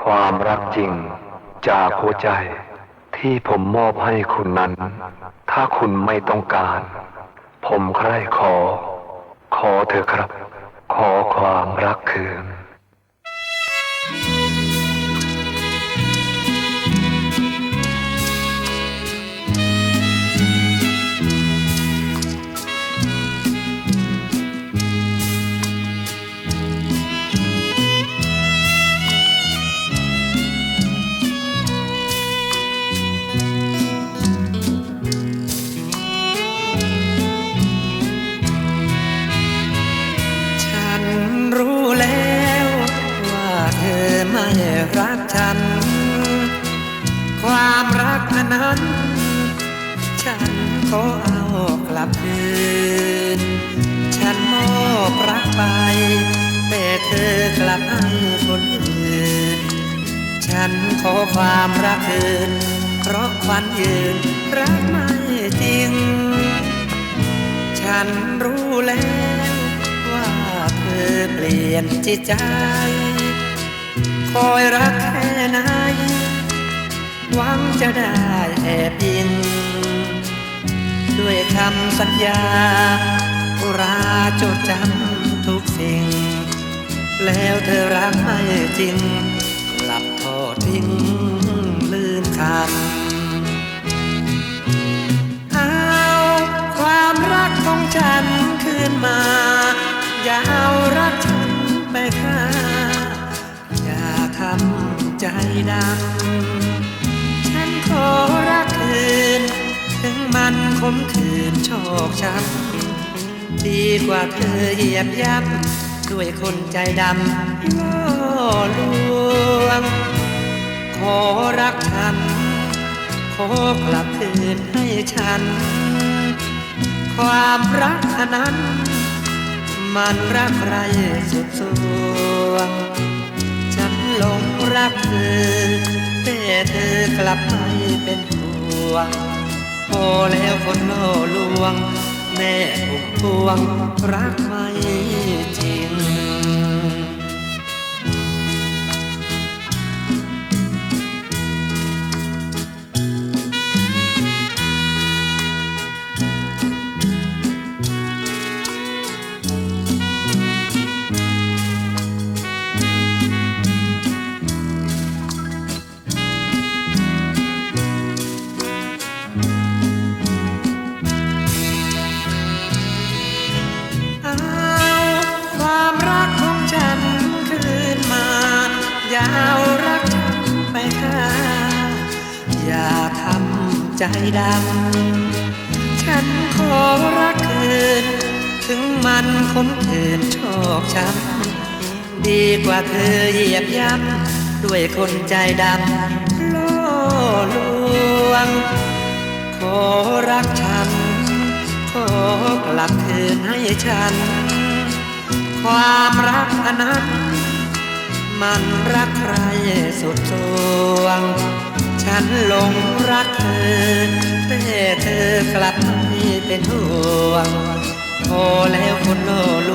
ความรักจริงจากหัวใจที่ผมมอบให้คุณนั้น ถ้าคุณไม่ต้องการ ผมใคร่ขอ ขอเธอครับ ขอความรักคืน รักฉัน ความรักอันนั้น ฉันขอเอากลับคืน ฉันมอบรักไป แต่เธอกลับให้คนอื่น ฉันขอความรักคืน เพราะฝันยืนรักไม่จริง ฉันรู้แล้วว่าเธอเปลี่ยนจิตใจ คอยรักแค่ไหนหวังจะได้แอบยิน ด้วยคำสัญญาราจดจำทุกสิ่ง แล้วเธอรักไม่จริง กลับทอดทิ้งลืมคำ ดำ ฉันขอรักคืน ถึงมันคมคืนชอกช้ำดีกว่าเธอเหยียบย่ำด้วยคนใจดำล่อลวง ขอรักฉัน ขอกลับคืนให้ฉัน ความรักนั้น มันรักใครสุดสวงฉันห ลงรักเธอแต่เธอกลับไปเป็นห่วงพอแล้วคนโล่ลวง แม่ผมพวงรักไม่จริง อย่าทำใจดำ ฉันขอรักคืนถึงมันคมคืนชอกช้ำ ดีกว่าเธอเหยียบย่ำ ด้วยคนใจดำล่อลวง ขอรักฉัน ขอกลับคืนให้ฉัน ความรักอันนั้นมันรักใครสุดสวง ฉันหลงรักเธอ แต่เธอกลับไม่เป็นห่วงพอแล้วคนโล